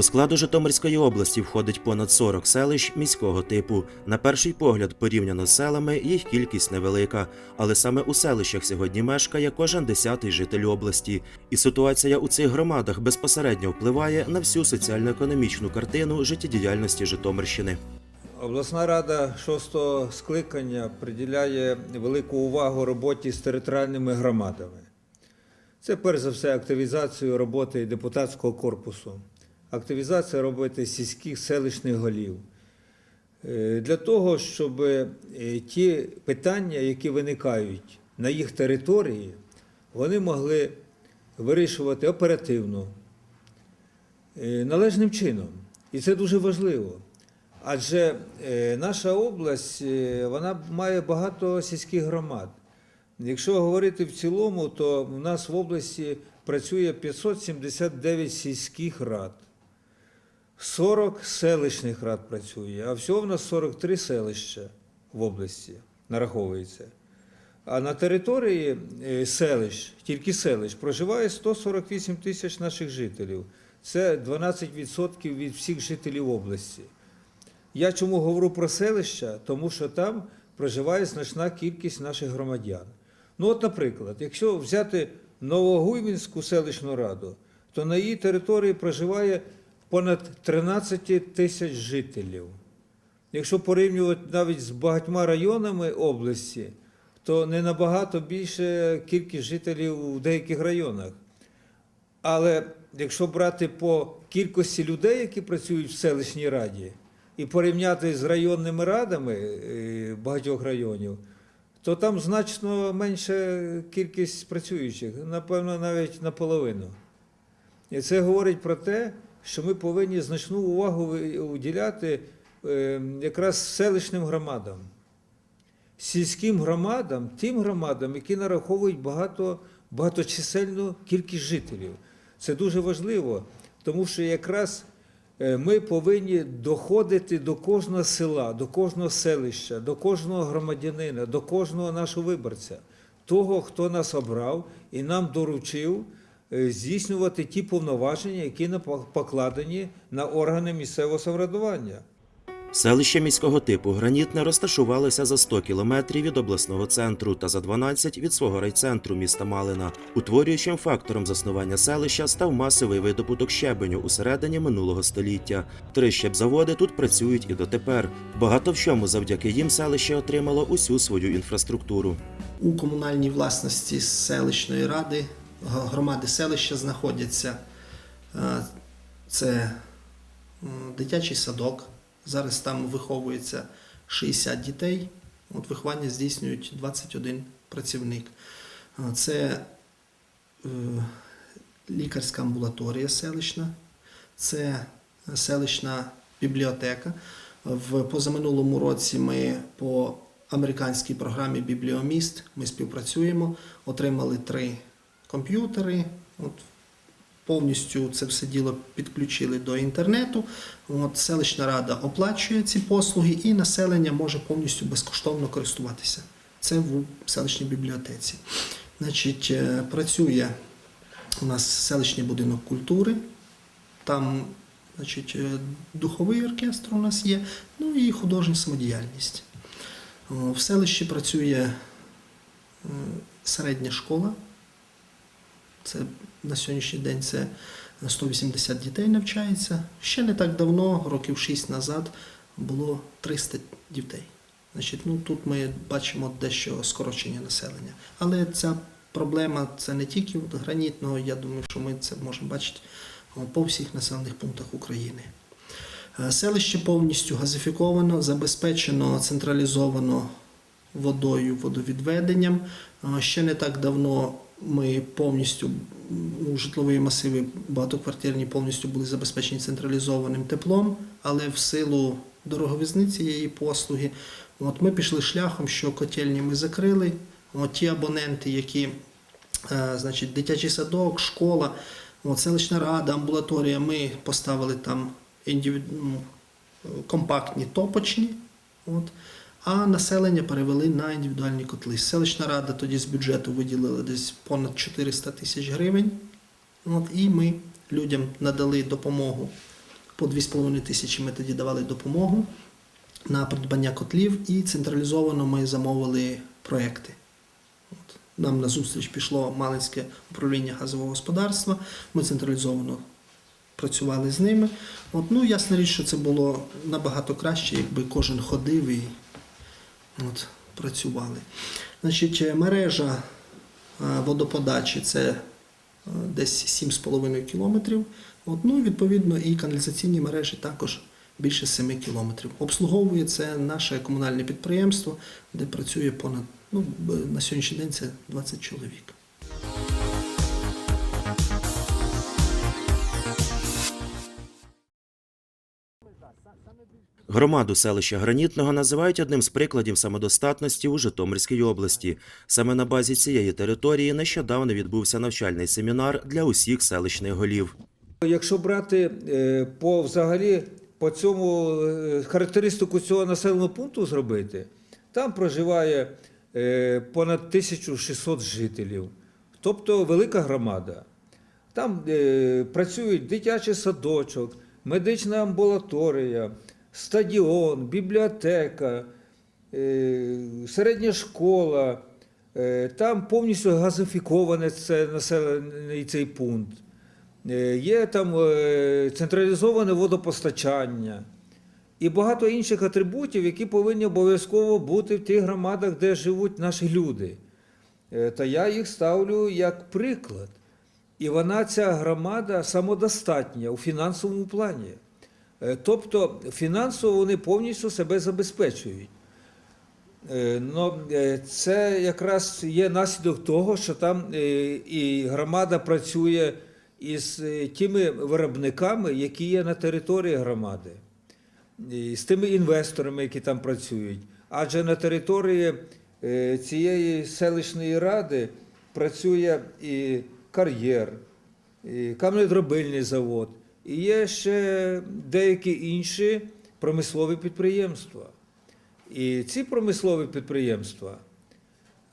До складу Житомирської області входить понад 40 селищ міського типу. На перший погляд, порівняно з селами, їх кількість невелика, але саме у селищах сьогодні мешкає кожен десятий житель області. І ситуація у цих громадах безпосередньо впливає на всю соціально-економічну картину життєдіяльності Житомирщини. Обласна рада шостого скликання приділяє велику увагу роботі з територіальними громадами. Це перш за все активізацію роботи депутатського корпусу, активізація роботи сільських селищних голів. Е, Для того, щоб е, ті питання, які виникають на їх території, вони могли вирішувати оперативно, е, належним чином. І це дуже важливо. Адже наша область вона має багато сільських громад. Якщо говорити в цілому, то в нас в області працює 579 сільських рад, 40 селищних рад працює, а всього в нас 43 селища в області нараховується. А на території е, селищ, тільки селищ, проживає 148 тисяч наших жителів. Це 12% від всіх жителів області. Я чому говорю про селища? Тому що там проживає значна кількість наших громадян. Ну, от, наприклад, якщо взяти Новогуйвінську селищну раду, то на її території проживає понад 13 тисяч жителів. Якщо порівнювати навіть з багатьма районами області, то не набагато більше кількість жителів в деяких районах. Але якщо брати по кількості людей, які працюють в селищній раді, і порівняти з районними радами е, багатьох районів, то там значно менша кількість працюючих, напевно, навіть наполовину. І це говорить про те, що ми повинні значну увагу уділяти е, якраз селищним громадам, сільським громадам, тим громадам, які нараховують багато, багаточисельну кількість жителів. Це дуже важливо, тому що якраз е, ми повинні доходити до кожного села, до кожного селища, до кожного громадянина, до кожного нашого виборця, того, хто нас обрав і нам доручив здійснювати ті повноваження, які покладені на органи місцевого самоврядування. Селище міського типу Гранітне розташувалося за 100 кілометрів від обласного центру та за 12 від свого райцентру міста Малина. Утворюючим фактором заснування селища став масовий видобуток щебеню у середині минулого століття. Три щебзаводи тут працюють і дотепер. Багато в чому завдяки їм селище отримало усю свою інфраструктуру. У комунальній власності селищної ради громади селища знаходяться е, це дитячий садок. Зараз там виховується 60 дітей. От виховання здійснюють 21 працівник. Е, Це е, лікарська амбулаторія селищна, це селищна бібліотека. В позаминулому році ми по американській програмі Бібліоміст ми співпрацюємо, отримали три комп'ютери. От, повністю це все діло підключили до інтернету. От, селищна рада оплачує ці послуги і населення може повністю безкоштовно користуватися. Це в селищній бібліотеці. Значить, е, працює у нас селищний будинок культури. Там значить, е, духовий оркестр у нас є, ну і художня самодіяльність. В селищі працює середня школа. Це на сьогоднішній день це 180 дітей навчається. Ще не так давно, років 6 назад, було 300 дітей. Значить, ну, тут ми бачимо дещо скорочення населення. Але ця проблема це не тільки гранітного, я думаю, що ми це можемо бачити по всіх населених пунктах України. Е, Селище повністю газифіковано, забезпечено централізовано водою, водовідведенням. Е, Ще не так давно ми повністю житлові масиви багатоквартирні повністю були забезпечені централізованим теплом, але в силу дороговізни цієї послуги, от ми пішли шляхом, що котельні ми закрили. От ті абоненти, які е, значить, дитячий садок, школа, от, селищна рада, амбулаторія, ми поставили там індивід... ну, компактні топочні. От, а населення перевели на індивідуальні котли. Селищна рада тоді з бюджету виділила десь понад 400 тисяч гривень. От, і ми людям надали допомогу по 2,5 тисячі ми тоді давали допомогу на придбання котлів і централізовано ми замовили проекти. От. Нам на зустріч пішло Малинське управління газового господарства. Ми централізовано працювали з ними. От, ну, ясна річ, що це було набагато краще, якби кожен ходив і от, працювали. Значить, е, мережа е, водоподачі це е, десь 7,5 кілометрів. От, ну, відповідно, і каналізаційні мережі також більше 7 кілометрів. Обслуговує це наше комунальне підприємство, де працює понад ну, на сьогоднішній день це 20 чоловік. Громаду селища Гранітного називають одним з прикладів самодостатності у Житомирській області. Саме на базі цієї території нещодавно відбувся навчальний семінар для усіх селищних голів. Якщо брати е, по взагалі по цьому е, характеристику цього населеного пункту зробити, там проживає е, понад 1600 жителів, тобто велика громада. Там працюють дитячий садочок, медична амбулаторія, стадіон, бібліотека, е, середня школа. Е, Там повністю газифіковане це населений цей пункт. Е, Є там централізоване водопостачання і багато інших атрибутів, які повинні обов'язково бути в тих громадах, де живуть наші люди. Та я їх ставлю як приклад. І вона, ця громада, самодостатня у фінансовому плані. Е, Тобто фінансово вони повністю себе забезпечують. Е, Но е, це якраз є наслідок того, що там і громада працює із тими виробниками, які є на території громади, з тими інвесторами, які там працюють. Адже на території цієї селищної ради працює і кар'єр, і каменедробильний завод, і є ще деякі інші промислові підприємства. І ці промислові підприємства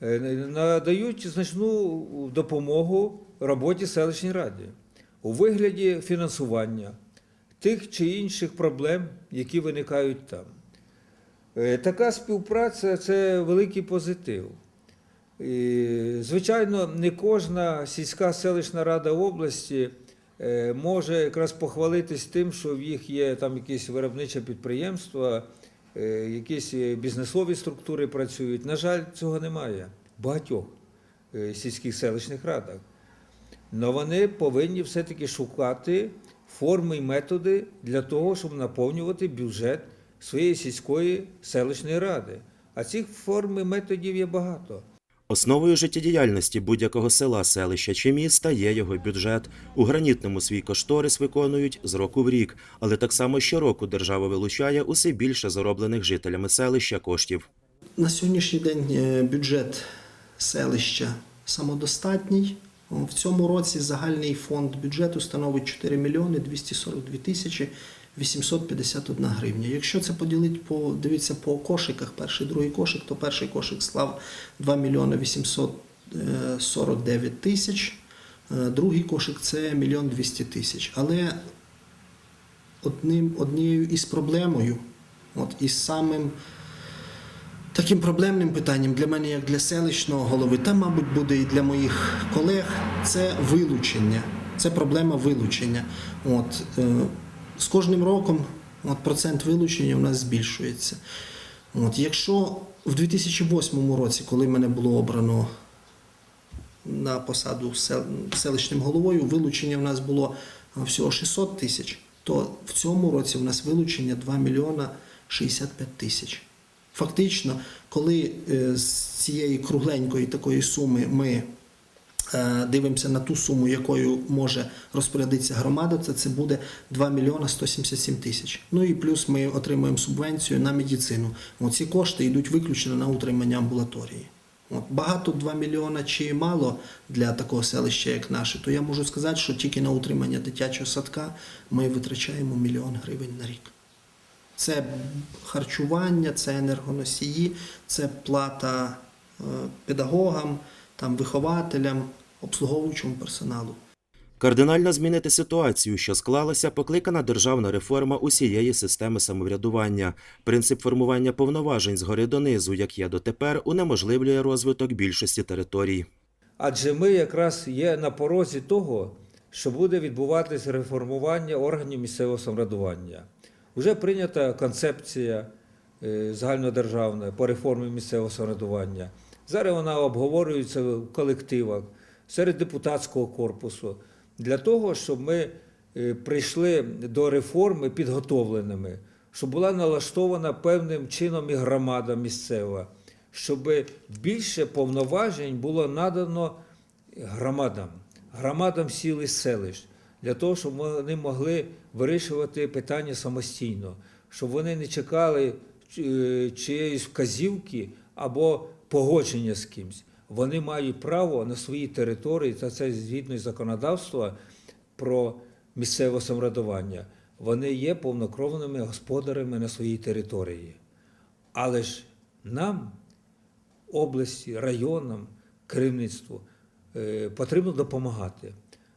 е, надають значну допомогу роботі селищній раді у вигляді фінансування тих чи інших проблем, які виникають там. Е, Така співпраця це великий позитив. І, звичайно, не кожна сільська селищна рада області може якраз похвалитись тим, що в їх є там якісь виробниче підприємства, е, якісь е, бізнесові структури працюють. На жаль, цього немає в багатьох е, сільських селищних радах. Але вони повинні все-таки шукати форми і методи для того, щоб наповнювати бюджет своєї сільської селищної ради. А цих форм і методів є багато. Основою життєдіяльності будь-якого села, селища чи міста є його бюджет. У гранітному свій кошторис виконують з року в рік, але так само щороку держава вилучає усе більше зароблених жителями селища коштів. На сьогоднішній день е, бюджет селища самодостатній. В цьому році загальний фонд бюджету становить 4 мільйони 242 тисячі 851 гривня. Якщо це поділити по дивіться по кошиках, перший другий кошик, то перший кошик склав 2 мільйони 849 тисяч, е, другий кошик це мільйон 200 тисяч. Але одним, однією із проблемою, от із самим Таким проблемним питанням для мене, як для селищного голови, та, мабуть, буде і для моїх колег, це вилучення. Це проблема вилучення. От, е, з кожним роком от, процент вилучення у нас збільшується. От, якщо в 2008 році, коли мене було обрано на посаду сел- селищним головою, вилучення в нас було всього 600 тисяч, то в цьому році в нас вилучення 2 мільйона 65 тисяч. Фактично, коли е, з цієї кругленької такої суми ми дивимося на ту суму, якою може розпорядитися громада, це, це буде 2 мільйона 177 тисяч. Ну і плюс ми отримуємо субвенцію на медицину. Ці кошти йдуть виключно на утримання амбулаторії. От, багато 2 мільйона чи мало для такого селища, як наше, то я можу сказати, що тільки на утримання дитячого садка ми витрачаємо мільйон гривень на рік. Це харчування, це енергоносії, це плата е, педагогам, там, вихователям, обслуговуючому персоналу. Кардинально змінити ситуацію, що склалася, покликана державна реформа усієї системи самоврядування. Принцип формування повноважень згори донизу, як є дотепер, унеможливлює розвиток більшості територій. Адже ми якраз є на порозі того, що буде відбуватися реформування органів місцевого самоврядування. Уже прийнята концепція е, загальнодержавна по реформі місцевого самоврядування. Зараз вона обговорюється в колективах серед депутатського корпусу для того, щоб ми е, прийшли до реформи підготовленими, щоб була налаштована певним чином і громада місцева, щоб більше повноважень було надано громадам, громадам сіл і селищ, для того, щоб вони могли вирішувати питання самостійно, щоб вони не чекали е, чиєїсь вказівки або погодження з кимсь. Вони мають право на своїй території, та це згідно із законодавства про місцеве самоврядування. Вони є повнокровними господарями на своїй території. Але ж нам, області, районам, керівництву е, потрібно допомагати.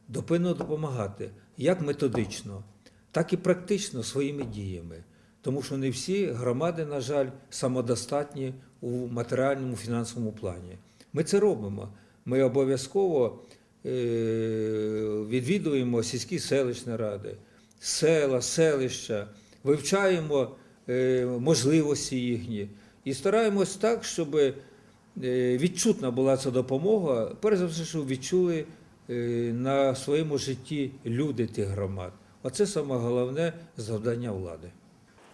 Допинно допомагати як методично, так і практично своїми діями. Тому що не всі громади, на жаль, самодостатні у матеріальному фінансовому плані. Ми це робимо. Ми обов'язково е, відвідуємо сільські селищні ради, села, селища, вивчаємо е, можливості їхні і стараємось так, щоб е, відчутна була ця допомога. Перш за все, щоб відчули на своєму житті люди тих громад. Оце саме головне завдання влади.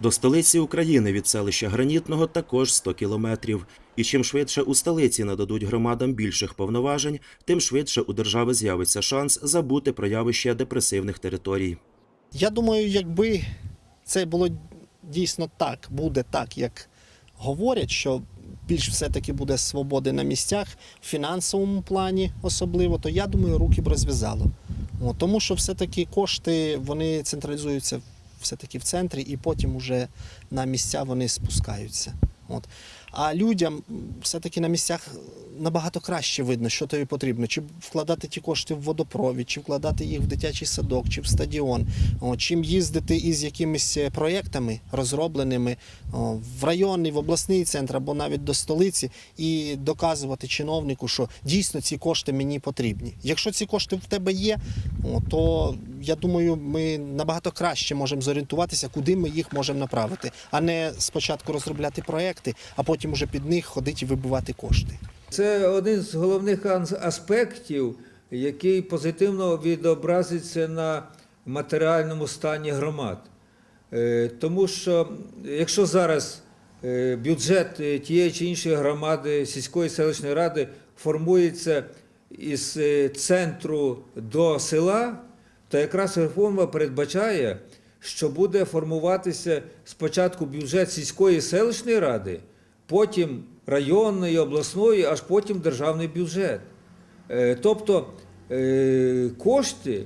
До столиці України від селища Гранітного також 100 кілометрів. І чим швидше у столиці нададуть громадам більших повноважень, тим швидше у держави з'явиться шанс забути про явище депресивних територій. Я думаю, якби це було дійсно так, буде так, як говорять, що більш все-таки буде свободи на місцях, в фінансовому плані особливо, то я думаю, руки б розв'язало. Тому що все-таки кошти вони централізуються все-таки в центрі, і потім уже на місця вони спускаються. От. А людям все-таки на місцях набагато краще видно, що тобі потрібно. Чи вкладати ті кошти в водопровід, чи вкладати їх в дитячий садок, чи в стадіон, О, чим їздити із якимись е, проєктами розробленими о, в районний, в обласний центр або навіть до столиці, і доказувати чиновнику, що дійсно ці кошти мені потрібні. Якщо ці кошти в тебе є, о, то я думаю, ми набагато краще можемо зорієнтуватися, куди ми їх можемо направити, а не спочатку розробляти проекти, а потім уже під них ходити і вибивати кошти. Це один з головних аспектів, який позитивно відобразиться на матеріальному стані громад. Е, Тому що якщо зараз е, бюджет е, тієї чи іншої громади, сільської селищної ради формується із центру до села, то якраз реформа передбачає, що буде формуватися спочатку бюджет сільської селищної ради, потім районної, обласної, аж потім державний бюджет. Е, Тобто е, кошти,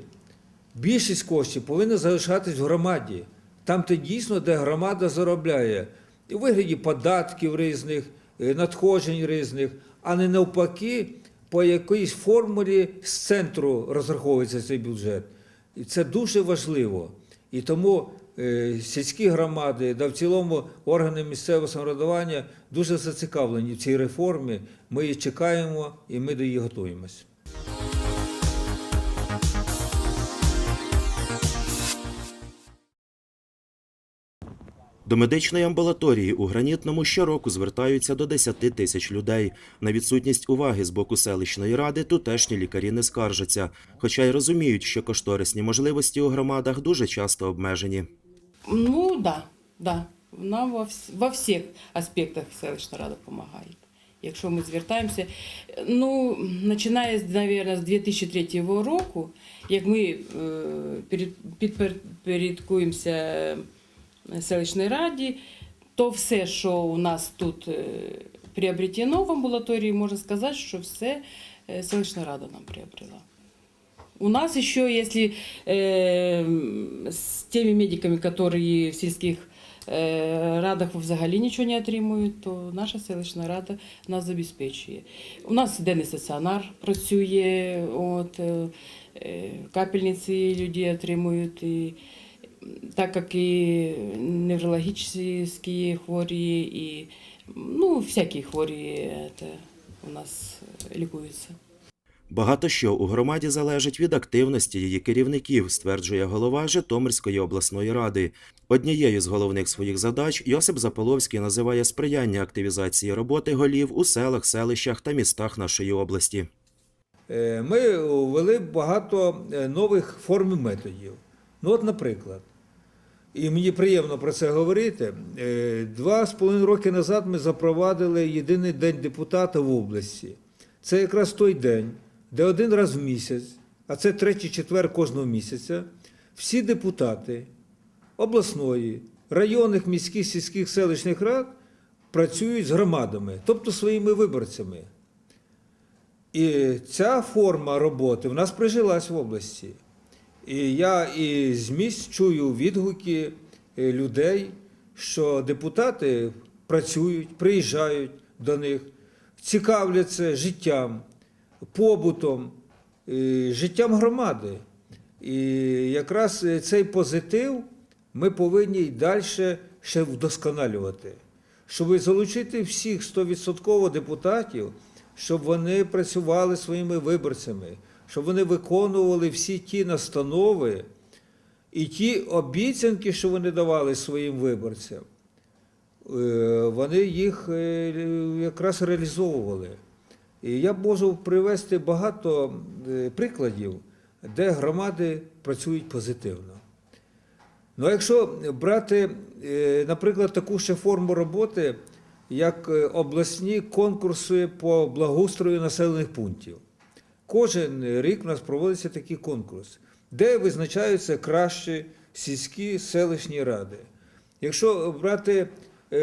більшість коштів повинна залишатись в громаді. Там, де дійсно, де громада заробляє, у вигляді податків різних, е, надходжень різних, а не навпаки, по якоїсь формулі з центру розраховується цей бюджет. І це дуже важливо. І тому сільські громади, да в цілому органи місцевого самоврядування дуже зацікавлені в цій реформі. Ми її чекаємо і ми до її готуємося. До медичної амбулаторії у Гранітному щороку звертаються до 10 тисяч людей. На відсутність уваги з боку селищної ради тутешні лікарі не скаржаться, хоча й розуміють, що кошторисні можливості у громадах дуже часто обмежені. Ну да, да. Нам во, во всіх аспектах селищна рада допомагає. Якщо ми звертаємося, ну, починає, мабуть, з 2003 року, як ми е, підпорядкуємося е, селищній раді, то все, що у нас тут е, приобретено в амбулаторії, можна сказати, що все селищна рада нам приобрела. У нас еще, если э, с теми медиками, которые в сельских е, радах взагалі нічого не отримують, то наша селищна рада нас забезпечує. У нас денний стаціонар працює, от, е, е, капельниці люди отримують. І, так як і неврологічні хворі, і ну, всякі хворі це, у нас лікуються. Багато що у громаді залежить від активності її керівників, стверджує голова Житомирської обласної ради. Однією з головних своїх задач Йосип Заполовський називає сприяння активізації роботи голів у селах, селищах та містах нашої області. Е, Ми ввели багато е, нових форм і методів. Ну, от, наприклад, і мені приємно про це говорити. е, Два з половиною роки назад ми запровадили єдиний день депутата в області. Це якраз той день, де один раз в місяць, а це третій четвер кожного місяця, всі депутати обласної, районних, міських, сільських селищних рад працюють з громадами, тобто своїми виборцями. І ця форма роботи в нас прижилась в області. І я і з місць чую відгуки е, людей, що депутати працюють, приїжджають до них, цікавляться життям, побутом, життям громади. І якраз е, цей позитив ми повинні й далі ще вдосконалювати, щоб залучити всіх 100% депутатів, щоб вони працювали своїми виборцями, щоб вони виконували всі ті настанови і ті обіцянки, що вони давали своїм виборцям, е, вони їх е, якраз реалізовували. І я можу привести багато е, прикладів, де громади працюють позитивно. Ну, а якщо брати, е, наприклад, таку ще форму роботи, як е, обласні конкурси по благоустрою населених пунктів. Кожен рік у нас проводиться такий конкурс, де визначаються кращі сільські селищні ради. Якщо брати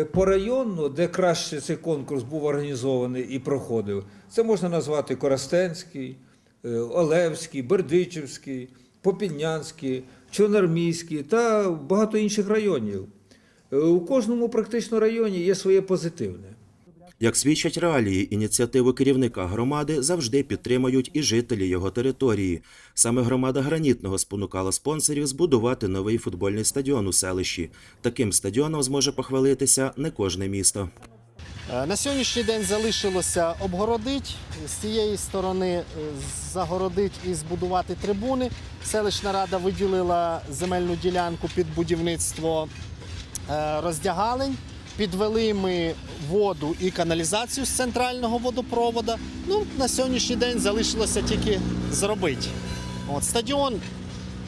порайонно, де краще цей конкурс був організований і проходив, це можна назвати Коростенський, е, Олевський, Бердичівський, Попіднянський, Чорнармійський та багато інших районів. Е, У кожному практично районі є своє позитивне. Як свідчать реалії, ініціативу керівника громади завжди підтримують і жителі його території. Саме громада гранітного спонукала спонсорів збудувати новий футбольний стадіон у селищі. Таким стадіоном зможе похвалитися не кожне місто. Е, На сьогоднішній день залишилося обгородити, з цієї сторони е, загородити і збудувати трибуни. Селищна рада виділила земельну ділянку під будівництво е, роздягалень. Підвели ми воду і каналізацію з центрального водопроводу. Ну, на сьогоднішній день залишилося тільки зробити. От, стадіон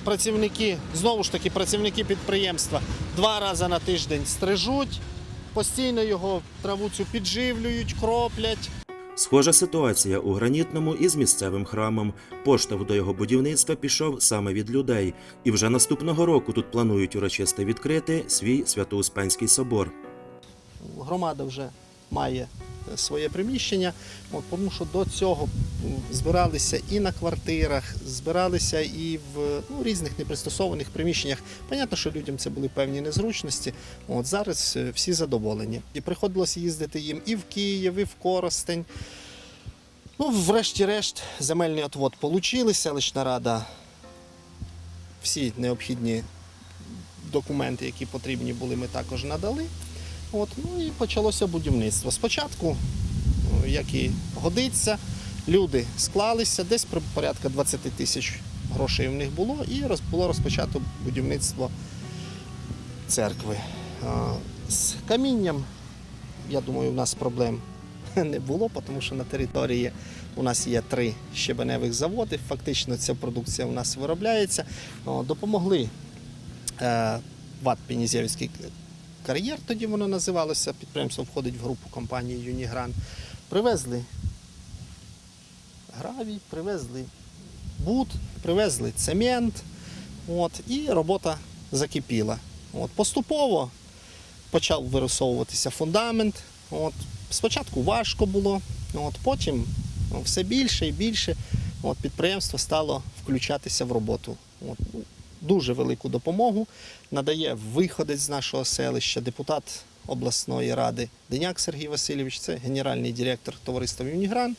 працівники, знову ж таки, працівники підприємства два рази на тиждень стрижуть, постійно його траву цю підживлюють, кроплять. Схожа ситуація у гранітному із місцевим храмом. Поштовх до його будівництва пішов саме від людей, і вже наступного року тут планують урочисто відкрити свій Свято-Успенський собор. Громада вже має е, своє приміщення, тому що до цього збиралися і на квартирах, збиралися і в ну, різних непристосованих приміщеннях. Понятно, що людям це були певні незручності. От зараз е, всі задоволені. І приходилося їздити їм і в Київ, і в Коростень. Ну, врешті-решт, земельний отвод отримали, селищна рада всі необхідні документи, які потрібні були, ми також надали. От, ну і почалося будівництво. Спочатку, ну, як і годиться, люди склалися, десь порядка 20 тисяч грошей в них було, і було розпочато будівництво церкви. З камінням, я думаю, у нас проблем не було, тому що на території у нас є три щебеневих заводи. Фактично ця продукція у нас виробляється. Допомогли е, ВАТ Пенізєвський кар'єр, тоді воно називалося. Підприємство входить в групу компанії Юнігран. Привезли гравій, привезли бут, привезли цемент. От, і робота закипіла. От, поступово почав вирисовуватися фундамент. От, спочатку важко було, от, потім ну, все більше і більше от, підприємство стало включатися в роботу. От, дуже велику допомогу надає виходець з нашого селища, депутат обласної ради Деняк Сергій Васильович, це генеральний директор товариства Юнігран,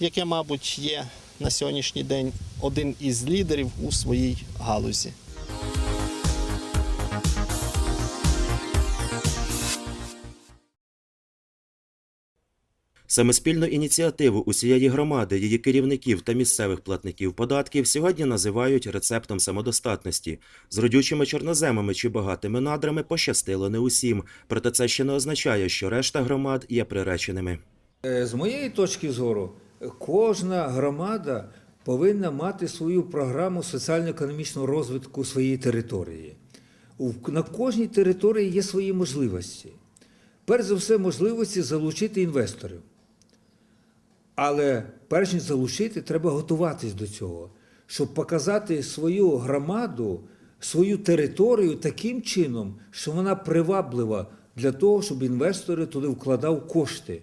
яке, мабуть, є на сьогоднішній день один із лідерів у своїй галузі. Саме спільну ініціативу усієї громади, її керівників та місцевих платників податків сьогодні називають рецептом самодостатності. З родючими чорноземами чи багатими надрами пощастило не усім, проте це ще не означає, що решта громад є приреченими. Е, З моєї точки зору, кожна громада повинна мати свою програму соціально-економічного розвитку своєї території. На кожній території є свої можливості. Перш за все, можливості залучити інвесторів. Але перш ніж залучити, треба готуватись до цього, щоб показати свою громаду, свою територію таким чином, що вона приваблива для того, щоб інвестори туди вкладав кошти.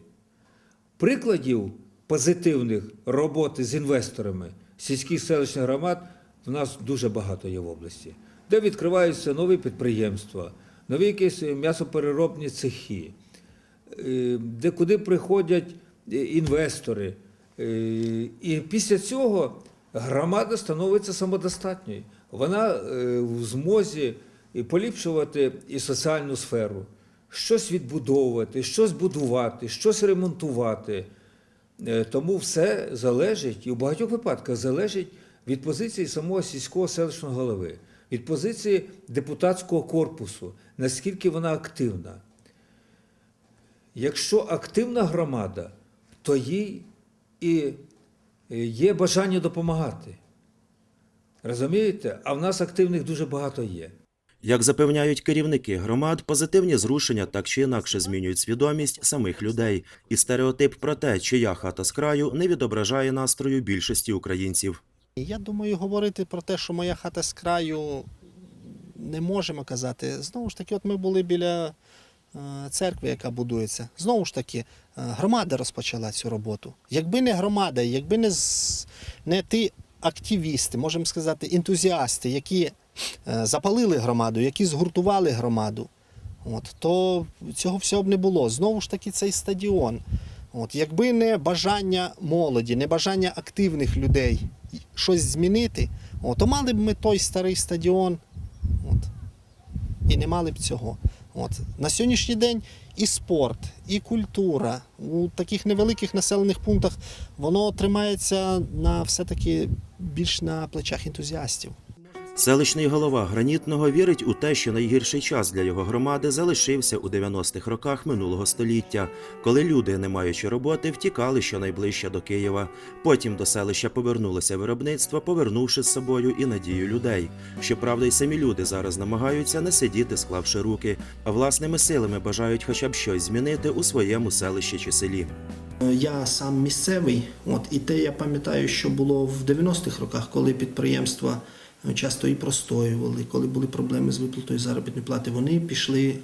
Прикладів позитивних роботи з інвесторами сільських селищних громад в нас дуже багато є в області, де відкриваються нові підприємства, нові якісь м'ясопереробні цехи, е, де куди приходять інвестори. Е, І після цього громада становиться самодостатньою. Вона е, в змозі поліпшувати і соціальну сферу, щось відбудовувати, щось будувати, щось ремонтувати. Е, Тому все залежить, і в багатьох випадках залежить від позиції самого сільського селищного голови, від позиції депутатського корпусу, наскільки вона активна. Якщо активна громада, то їй і е, є бажання допомагати. Розумієте? А в нас активних дуже багато є. Як запевняють керівники громад, позитивні зрушення так чи інакше змінюють свідомість самих людей, і стереотип про те, чия хата з краю, не відображає настрою більшості українців. Я думаю, говорити про те, що моя хата з краю не можемо казати. Знову ж таки, от ми були біля церкви, яка будується. Знову ж таки, е, громада розпочала цю роботу. Якби не громада, якби не, не ті активісти, можемо сказати, ентузіасти, які е, запалили громаду, які згуртували громаду, от, то цього всього б не було. Знову ж таки, цей стадіон. От, якби не бажання молоді, не бажання активних людей щось змінити, от, то мали б ми той старий стадіон от, і не мали б цього. От. На сьогоднішній день і спорт, і культура у таких невеликих населених пунктах воно тримається на все-таки більш на плечах ентузіастів. Селищний голова Гранітного вірить у те, що найгірший час для його громади залишився у 90-х роках минулого століття, коли люди, не маючи роботи, втікали щонайближче до Києва. Потім до селища повернулося виробництво, повернувши з собою і надію людей. Щоправда, й самі люди зараз намагаються не сидіти, склавши руки, а власними силами бажають хоча б щось змінити у своєму селищі чи селі. Я сам місцевий, от і те я пам'ятаю, що було в 90-х роках, коли підприємства часто і простоювали, коли були проблеми з виплатою заробітної плати, вони пішли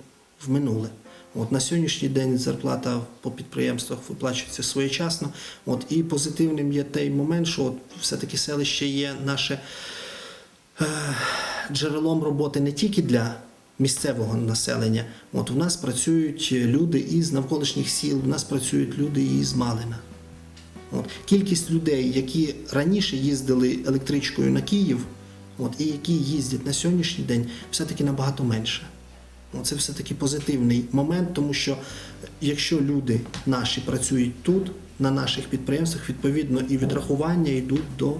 в минуле. От на сьогоднішній день зарплата по підприємствах виплачується своєчасно. От і позитивним є той момент, що от все-таки селище є наше е, джерелом роботи не тільки для місцевого населення. От у нас працюють люди із навколишніх сіл, у нас працюють люди із Малина. От. Кількість людей, які раніше їздили електричкою на Київ, от, і які їздять на сьогоднішній день, все-таки набагато менше. Це все-таки позитивний момент, тому що якщо люди наші працюють тут, на наших підприємствах, відповідно і відрахування йдуть до,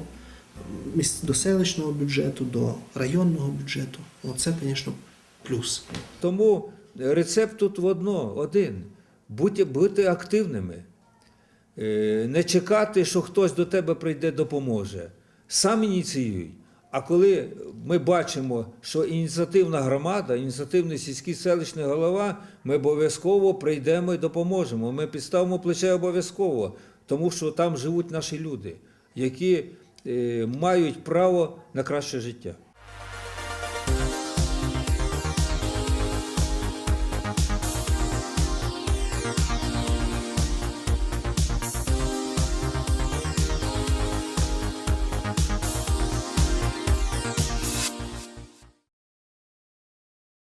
до селищного бюджету, до районного бюджету. Оце, звісно, плюс. Тому рецепт тут в одно, один. Будьте, бути активними. Е, Не чекати, що хтось до тебе прийде, допоможе. Сам ініціюй. А коли ми бачимо, що ініціативна громада, ініціативний сільський селищний голова, ми обов'язково прийдемо і допоможемо. Ми підставимо плече обов'язково, тому що там живуть наші люди, які е, мають право на краще життя.